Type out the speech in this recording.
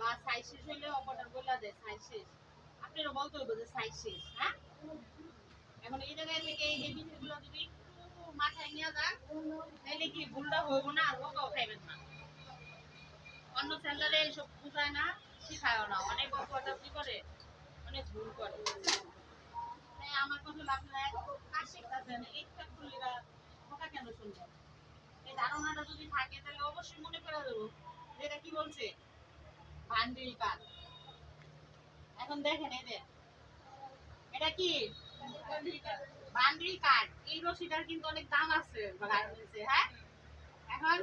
বা সাইজ শেষ হইলে অপরটার বলা শেষ। আপনারও বলতে হইব যে সাইজ হ্যাঁ? এখন এই জায়গায় থেকে এই যে বিষয়গুলো যদি একটু মাথায় নিয়ে যান তাহলে কি ভুলটা হইব না? আর ওটাও খাইবেন না। অন্য সেন্টারে এইসব বুঝায় না, শিখায়ও না। অনেক অপরটা কি করে? অনেক ভুল করে। আমার কথা আপনারা কাজ শিখতেছেন একটা খুলিরা কথা কেন শুনবেন? এই ধারণাটা যদি থাকে, তাহলে অবশ্যই মনে করে দেবো। এটা কি বলছে? ভান্ডিল কাজ এখন দেখেন এই যে, এটা কি? Bundle card. এই রশিটার কিন্তু অনেক দাম আছে হ্যাঁ? এখন